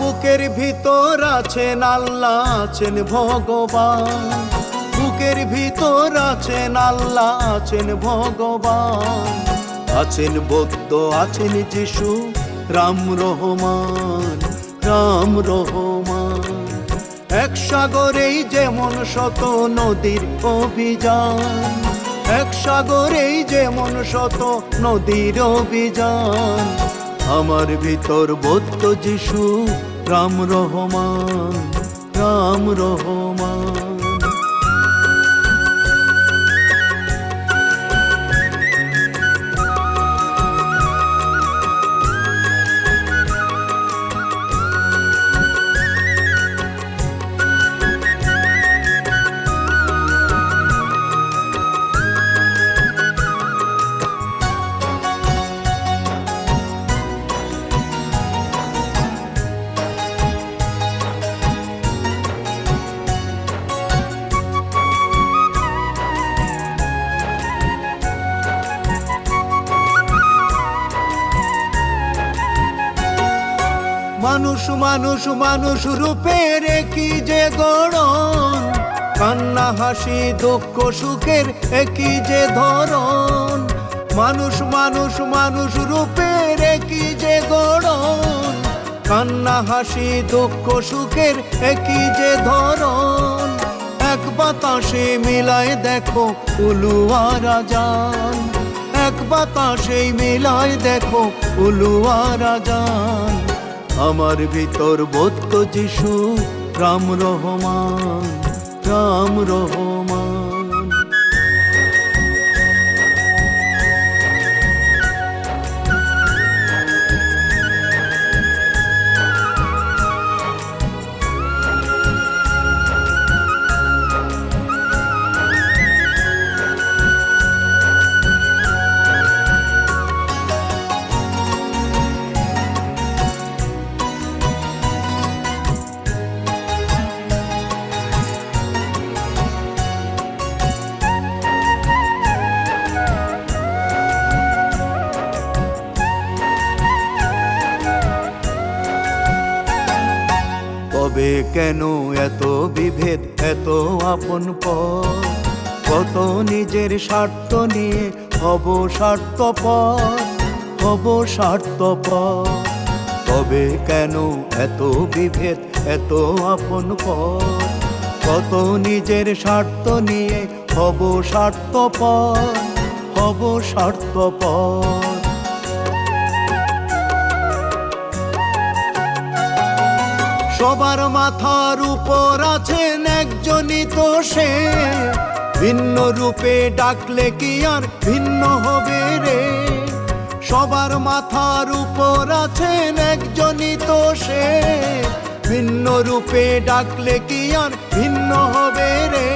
বুকের ভিতর আছেন আল্লাহ, আছেন ভগবান। বুকের ভিতর আছেন আল্লাহ, আছেন ভগবান। আছেন বৌদ্ধ, আছেন যিশু, রাম রহমান রাম রহমান। এক সাগরেই যেমন শত নদীর অভিযান, এক সাগরেই যেমন শত নদীর অভিযান। আমার ভিতর বৌদ্ধ যিশু রাম রহমান রাম রহমান। মানুষ মানুষ মানুষ রূপের কি যে গড়ন। কান্না, হাসি, দুঃখ, সুখের একই যে ধরন। মানুষ মানুষ মানুষ রূপের কি যে গড়ন। কান্না, হাসি, দুঃখ, সুখের একই যে ধরন। এক বাতাসে মিলায় দেখো উলুয়ারা যান এক বাতাসে মিলায় দেখো উলুয়ারা যান আমার ভিতর বোধ যিশু রাম রহমান রাম রহমান। তবে কেন এত বিভেদ, এত আপন পর কত নিজের স্বার্থ নিয়ে হব স্বার্থপর হব স্বার্থপর? তবে কেন এত বিভেদ, এত আপন পর কত নিজের স্বার্থ নিয়ে হব স্বার্থপর হব স্বার্থপর? সবার মাথার উপর আছেন একজনই তো সে। ভিন্ন রূপে ডাকলে কি আর ভিন্ন হবে রে? সবার মাথার উপর আছেন একজনই তো সে। ভিন্ন রূপে ডাকলে কি আর ভিন্ন হবে রে?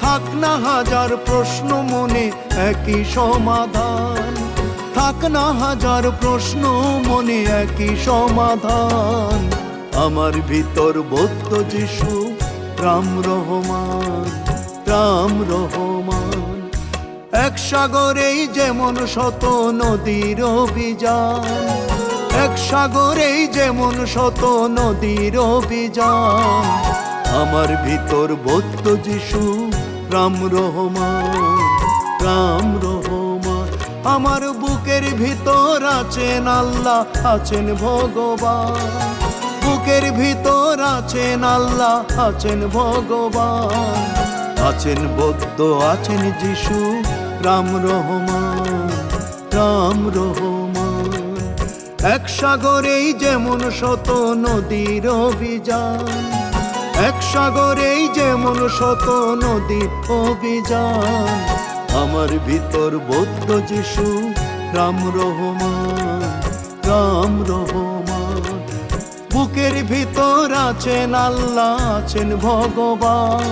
থাক না হাজার প্রশ্ন মনে একই সমাধান। থাক না হাজার প্রশ্ন মনে একই সমাধান। আমার ভিতর বৌদ্ধ যিশু, রাম রহমান রাম রহমান। এক সাগরেই যেমন শত নদীর অভিযান, এক সাগরেই যেমন শত নদীর অভিযান। আমার ভিতর বৌদ্ধ যিশু, রাম রহমান রাম রহমান। আমার বুকের ভিতর আছেন আল্লাহ, আছেন ভগবান। বুকের ভিতর আছেন আল্লাহ, আছেন ভগবান। আছেন বৌদ্ধ, আছেন যিশু, রাম রহমান রাম রহমান। এক সাগরেই যেমন শত নদীর অভিযান, এক সাগরেই যেমন শত নদীর অভিযান। আমার ভিতর বৌদ্ধ যিশু, রাম রহমান রাম রহমান। বুকের ভিতর আছেন আল্লাহ, আছেন ভগবান।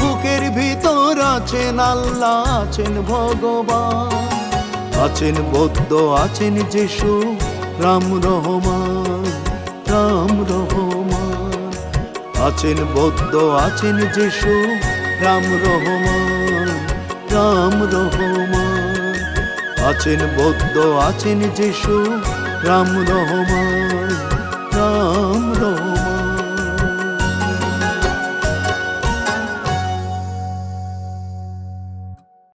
বুকের ভিতর আছেন আল্লাহ, আছেন ভগবান। আছেন বৌদ্ধ, আছেন যিশু, রাম রহমান রাম রহমান। আছেন বৌদ্ধ, আছেন যিশু, রাম রহমান রাম রহমান। আছেন বৌদ্ধ, আছেন যিশু, রাম রহমান। রাম। রোজ